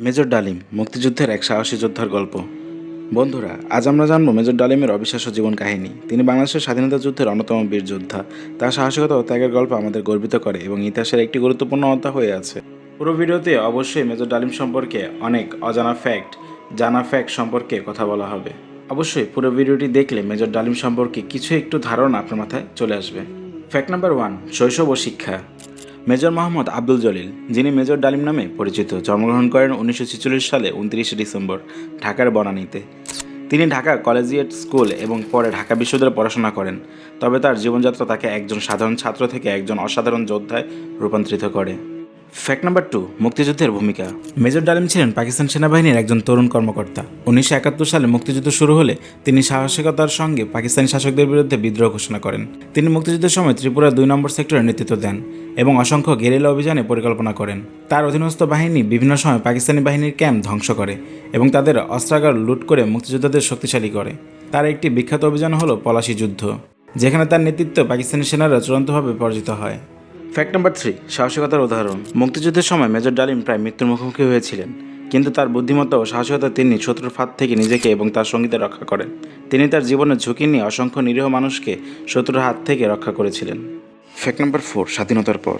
Major ডালিম, মুক্তিযুদ্ধের এক সাহসী যোদ্ধার গল্প। বন্ধুরা, আজ আমরা জানব মেজর ডালিমের অবিশ্বাস্য জীবন কাহিনী। তিনি বাংলাদেশের স্বাধীনতা যুদ্ধের অন্যতম বীর যোদ্ধা। তার সাহসিকতা ও ত্যাগের গল্প আমাদের গর্বিত করে এবং ইতিহাসের একটি গুরুত্বপূর্ণ অধ্যায় হয়ে আছে। পুরো ভিডিওতে অবশ্যই মেজর ডালিম সম্পর্কে অনেক অজানা ফ্যাক্ট জানা ফ্যাক্ট সম্পর্কে কথা বলা হবে। অবশ্যই পুরো ভিডিওটি দেখলে মেজর ডালিম সম্পর্কে কিছু একটু ধারণা আপনার মাথায় চলে আসবে। ফ্যাক্ট নাম্বার ওয়ান শৈশব ও শিক্ষা। মেজর মোহাম্মদ আব্দুল জলিল, যিনি মেজর ডালিম নামে পরিচিত, জন্মগ্রহণ করেন উনিশশো ছেচল্লিশ সালে উনত্রিশে ডিসেম্বর, ঢাকার বনানীতে। তিনি ঢাকা কলেজিয়েট স্কুল এবং পরে ঢাকা বিশ্ববিদ্যালয়ে পড়াশোনা করেন, তবে তার জীবনযাত্রা তাকে একজন সাধারণ ছাত্র থেকে একজন অসাধারণ যোদ্ধায় রূপান্তরিত করে। ফ্যাক্ট নাম্বার টু মুক্তিযুদ্ধের ভূমিকা। মেজর ডালিম ছিলেন পাকিস্তান সেনাবাহিনীর একজন তরুণ কর্মকর্তা। উনিশশো একাত্তর সালে মুক্তিযুদ্ধ শুরু হলে তিনি সাহসিকতার সঙ্গে পাকিস্তানি শাসকদের বিরুদ্ধে বিদ্রোহ ঘোষণা করেন। তিনি মুক্তিযুদ্ধের সময় ত্রিপুরার দুই নম্বর সেক্টরে নেতৃত্ব দেন এবং অসংখ্য গেরিলা অভিযানে পরিকল্পনা করেন। তার অধীনস্থ বাহিনী বিভিন্ন সময় পাকিস্তানি বাহিনীর ক্যাম্প ধ্বংস করে এবং তাদের অস্ত্রাগার লুট করে মুক্তিযোদ্ধাদের শক্তিশালী করে। তার একটি বিখ্যাত অভিযান হলো পলাশি যুদ্ধ, যেখানে তার নেতৃত্ব পাকিস্তানি সেনারা চূড়ান্তভাবে পরাজিত হয়। ফ্যাক্ট নাম্বার থ্রি সাহসিকতার উদাহরণ। মুক্তিযুদ্ধের সময় মেজর ডালিম প্রায় মৃত্যুর মুখোমুখি হয়েছিলেন, কিন্তু তার বুদ্ধিমত্তা ও সাহসিকতা তিনি শত্রুর ফাঁদ থেকে নিজেকে এবং তার সঙ্গীতে রক্ষা করেন। তিনি তার জীবনের ঝুঁকি নিয়ে অসংখ্য নিরীহ মানুষকে শত্রুর হাত থেকে রক্ষা করেছিলেন। ফ্যাক্ট নাম্বার ফোর স্বাধীনতার পর।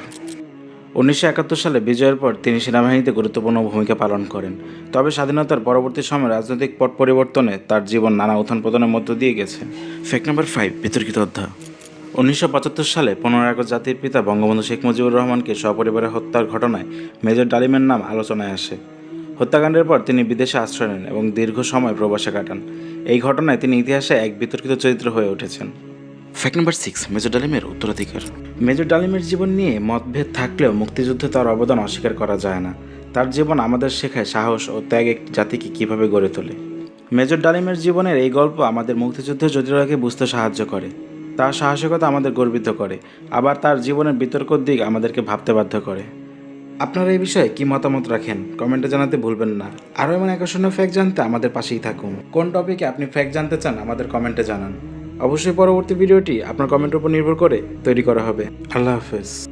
উনিশশো একাত্তর সালে বিজয়ের পর তিনি সেনাবাহিনীতে গুরুত্বপূর্ণ ভূমিকা পালন করেন। তবে স্বাধীনতার পরবর্তী সময়ে রাজনৈতিক পট পরিবর্তনে তার জীবন নানা উত্থান পতনের মধ্য দিয়ে গেছে। ফ্যাক্ট নাম্বার ফাইভ বিতর্কিত অধ্যায়। উনিশশো পঁচাত্তর সালে পনেরো আগস্ট জাতির পিতা বঙ্গবন্ধু শেখ মুজিবুর রহমানকে সপরিবারে হত্যার ঘটনায় মেজর ডালিমের নাম আলোচনায় আসে। হত্যাকাণ্ডের পর তিনি বিদেশে আশ্রয় নেন এবং দীর্ঘ সময় প্রবাসে কাটান। এই ঘটনায় তিনি ইতিহাসে এক বিতর্কিত চরিত্র হয়ে উঠেছেন। ফ্যাক্ট নাম্বার সিক্স মেজর ডালিমের উত্তরাধিকার। মেজর ডালিমের জীবন নিয়ে মতভেদ থাকলেও মুক্তিযুদ্ধে তার অবদান অস্বীকার করা যায় না। তার জীবন আমাদের শেখায় সাহস ও ত্যাগ একটি জাতিকে কীভাবে গড়ে তোলে। মেজর ডালিমের জীবনের এই গল্প আমাদের মুক্তিযুদ্ধের জটিলতাকে বুঝতে সাহায্য করে। তার সাহসিকতা আমাদের গর্বিত করে, আবার তার জীবনের বিতর্ক দিক আমাদেরকে ভাবতে বাধ্য করে। আপনারা এই বিষয়ে কি মতামত রাখেন, কমেন্টে জানাতে ভুলবেন না। আরও এমন আকর্ষণীয় ফ্যাক্ট জানতে আমাদের পাশেই থাকুন। কোন টপিকে আপনি ফ্যাক্ট জানতে চান, আমাদের কমেন্টে জানান। অবশ্যই পরবর্তী ভিডিওটি আপনার কমেন্টের উপর নির্ভর করে তৈরি করা হবে। আল্লাহ হাফেজ।